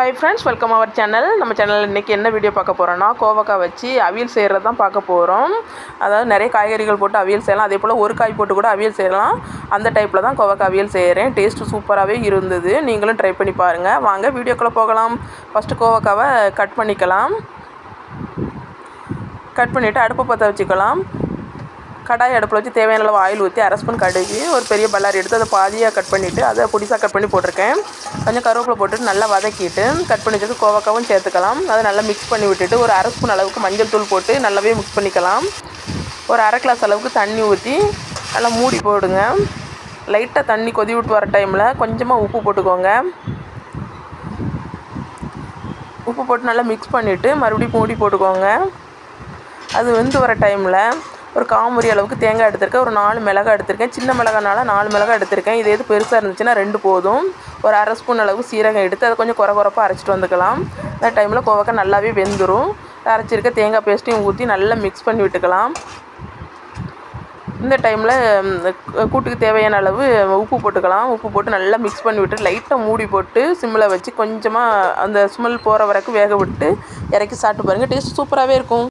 Hi friends welcome our channel நம்ம சேனலில் இன்றைக்கி என்ன வீடியோ பார்க்க போகிறோன்னா கோவக்காய் வச்சு அவியல் செய்கிறது தான் பார்க்க போகிறோம் அதாவது நிறைய காய்கறிகள் போட்டு அவியல் செய்யலாம். அதே போல் ஒரு காய் போட்டு கூட அவியல் செய்யலாம். அந்த டைப்பில் தான் கோவக்காய் அவியல் செய்கிறேன் டேஸ்ட்டு சூப்பராகவே இருந்தது. நீங்களும் ட்ரை பண்ணி பாருங்கள் வாங்க வீடியோக்குள்ளே போகலாம். ஃபஸ்ட்டு கோவக்காவை கட் பண்ணிக்கலாம். கட் பண்ணிவிட்டு அடுப்பை பற்ற வச்சுக்கலாம். கடாய் அடுப்பில் வச்சு தேவையான அளவு ஆயில் ஊற்றி அரை ஸ்பூன் கடுகு ஒரு பெரிய பல்லாரி எடுத்து அதை பாதியாக கட் பண்ணிவிட்டு அதை புடிசாக கட் பண்ணி போட்டிருக்கேன். கொஞ்சம் கருவேப்பிலை போட்டுட்டு நல்லா வதக்கிட்டு கட் பண்ணி வச்சுட்டு கோவக்காவும் சேர்த்துக்கலாம். அதை நல்லா மிக்ஸ் பண்ணி விட்டுட்டு ஒரு அரை ஸ்பூன் அளவுக்கு மஞ்சள் தூள் போட்டு நல்லாவே மிக்ஸ் பண்ணிக்கலாம். ஒரு அரை கிளாஸ் அளவுக்கு தண்ணி ஊற்றி நல்லா மூடி போடுங்க. லைட்டாக தண்ணி கொதி விட்டு வர டைமில் கொஞ்சமாக உப்பு போட்டுக்கோங்க. உப்பு போட்டு நல்லா மிக்ஸ் பண்ணிவிட்டு மறுபடியும் மூடி போட்டுக்கோங்க. அது வெந்து வர டைமில் ஒரு காமுரி அளவுக்கு தேங்காய் எடுத்திருக்கேன் ஒரு நாலு மிளகாய் எடுத்திருக்கேன். சின்ன மிளகானால நாலு மிளகாய் எடுத்திருக்கேன். இது எது பெருசாக இருந்துச்சுன்னா ரெண்டு போதும். ஒரு அரை ஸ்பூன் அளவுக்கு சீரகம் எடுத்து அதை கொஞ்சம் குறை குறைப்பாக அரைச்சிட்டு வந்துக்கலாம். அந்த டைமில் கோவக்காய் நல்லாவே வெந்துடும் அரைச்சிருக்க தேங்காய் பேஸ்ட்டையும் ஊற்றி நல்லா மிக்ஸ் பண்ணி விட்டுக்கலாம். இந்த டைமில் கூட்டுக்கு தேவையான அளவு உப்பு போட்டுக்கலாம். உப்பு போட்டு நல்லா மிக்ஸ் பண்ணி விட்டு லைட்டாக மூடி போட்டு சிம்மில் வச்சு கொஞ்சமாக அந்த ஸ்மெல் போகிற வரைக்கும் வேக விட்டு இறக்கி சாப்பிட்டு பாருங்கள் டேஸ்ட் சூப்பராகவே இருக்கும்.